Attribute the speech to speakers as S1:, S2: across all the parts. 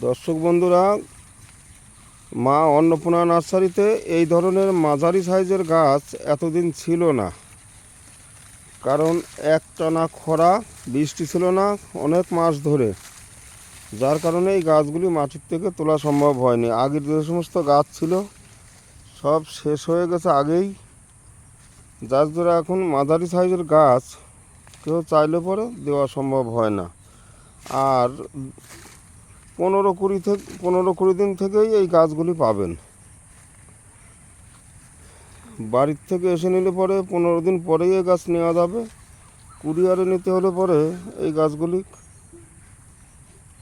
S1: দর্শক বন্ধুরা, মা অন্নপূর্ণা নার্সারিতে এই ধরনের মাঝারি সাইজের গাছ এতদিন ছিল না। কারণ একটানা খরা, বৃষ্টি ছিল না অনেক মাস ধরে। যার কারণে এই গাছগুলি মাটির থেকে তোলা সম্ভব হয়নি। আগের যে সমস্ত গাছ ছিল, সব শেষ হয়ে গেছে আগেই। যার দ্বারা এখন মাঝারি সাইজের গাছ কেউ চাইলে পরে দেওয়া সম্ভব হয় না। আর পনেরো কুড়ি থেকে পনেরো কুড়ি দিন থেকেই এই গাছগুলি পাবেন। বাড়ির থেকে এসে নিলে পরে পনেরো দিন পরেই এই গাছ নেওয়া যাবে। কুরিয়ারে নিতে হলে পরে এই গাছগুলি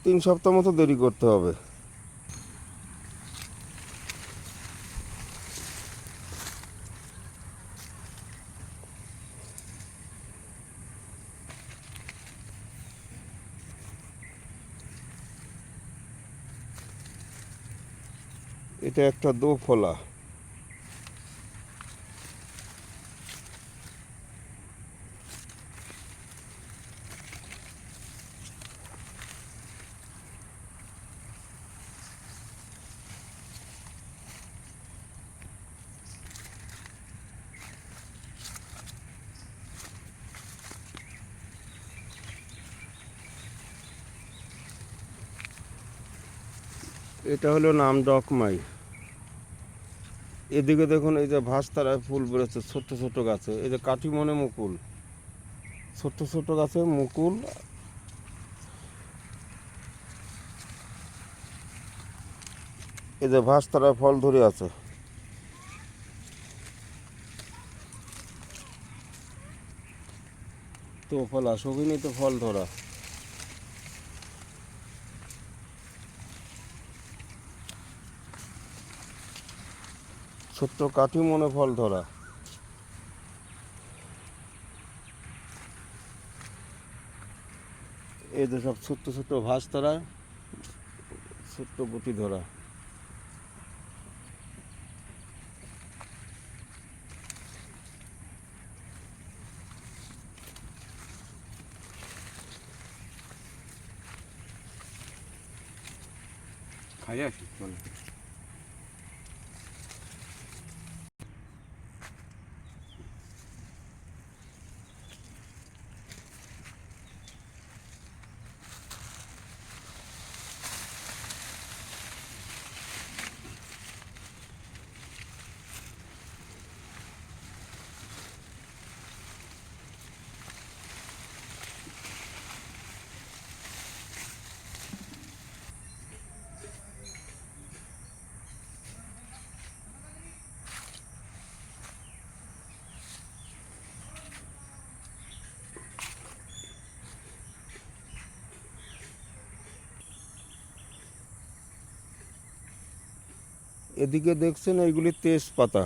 S1: তিন সপ্তাহ মতো দেরি করতে হবে। এটা একটা দোফলা। এটা হলো নাম ডকমাই এদিকে দেখুন এই যে ভাস্তারায় ফুল বেরোচ্ছে, ছোট্ট ছোট্ট গাছে। এই যে কাঠি কাটিমনে মুকুল, ছোট্ট ছোট্ট গাছে মুকুল। এই যে ভাস্তারায় ফল ধরে আছে। তো ফলা সবিনই তো ফল ধরা। ছোট্ট কাঠি মনে ফল ধরা। এই যে সব ছোট্ট ছোট্ট ভাস ধরা, ছোট্ট গুটি ধরা।
S2: খাই আসি
S1: এদিকে দেখছেন এইগুলি তেজপাতা।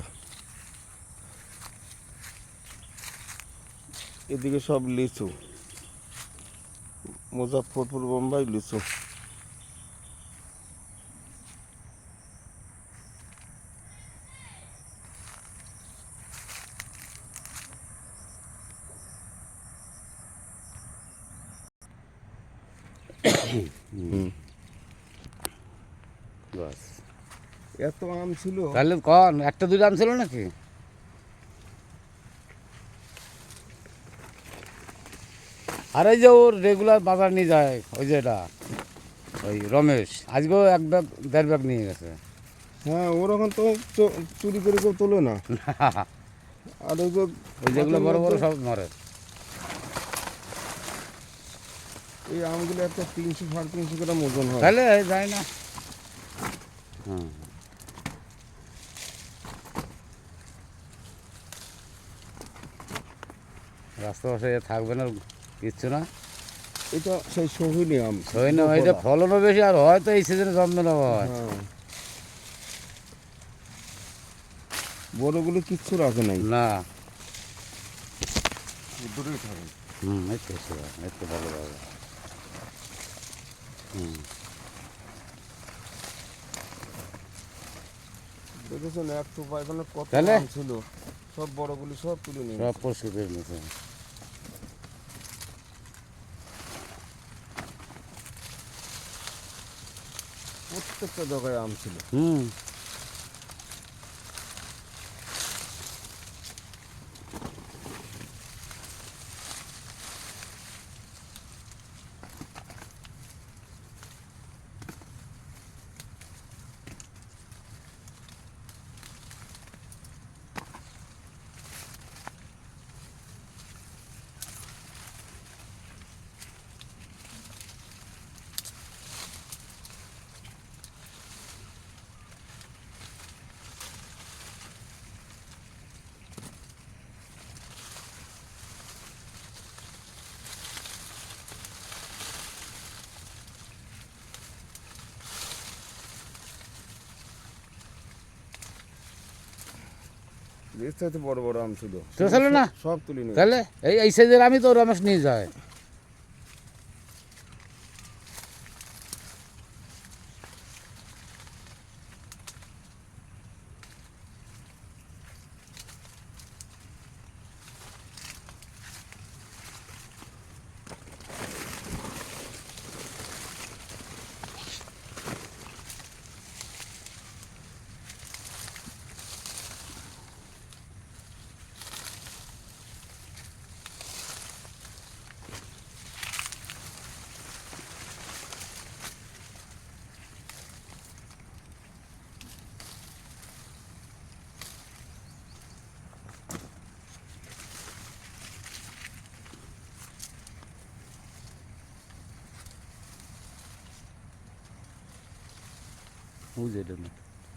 S1: এদিকে সব লিচু। মুজাফরপুর বোম্বাই লিচু।
S2: বাস
S1: এত আম ছিল।
S2: তাহলে কন একটা দুটো আম ছিল নাকি? আর এই যে ওর রেগুলার বাজার নিয়ে যায় ওই যে এটা ওই রমেশ আজকেও এক ব্যাগ দেড় ব্যাগ নিয়ে গেছে।
S1: হ্যাঁ ওরকম তো চুরি করে কেউ তোলে না। আর ওই
S2: ওই যেগুলো বড় বড় সব মরে।
S1: এই আমগুলো একটা তিনশো সাড়ে তিনশো গ্রাম ওজন হয়।
S2: তাহলে যায় না। হুম। রাস্তা পাশে থাকবে না কিচ্ছু না।
S1: এটা সেই সোহিনী আম।
S2: হয় এটা ফলনও বেশি আর হয়তো এই সিজনে জন্ম না হয়।
S1: হ্যাঁ। বড়গুলো কিচ্ছু রাখে নাই।
S2: না।
S1: দূরেই থাকে।
S2: হুম এই তো এই তো ভালো ভালো হুম।
S1: দেখেছেন একটু পায়খানা কত? ছিল। সব বড়গুলি সব তুলে নিয়ে
S2: সব পরিষ্কার করে নিয়েছে।
S1: প্রত্যেকটা জায়গায় আম ছিল।
S2: হুম।
S1: চাইতে বড় বড় আম ছিল।
S2: তো ছিল না?
S1: সব তুলি নিয়ে।
S2: তাহলে এই এই সাইজের আমি তো রমেশ নিয়ে যায়। বুঝে এটা না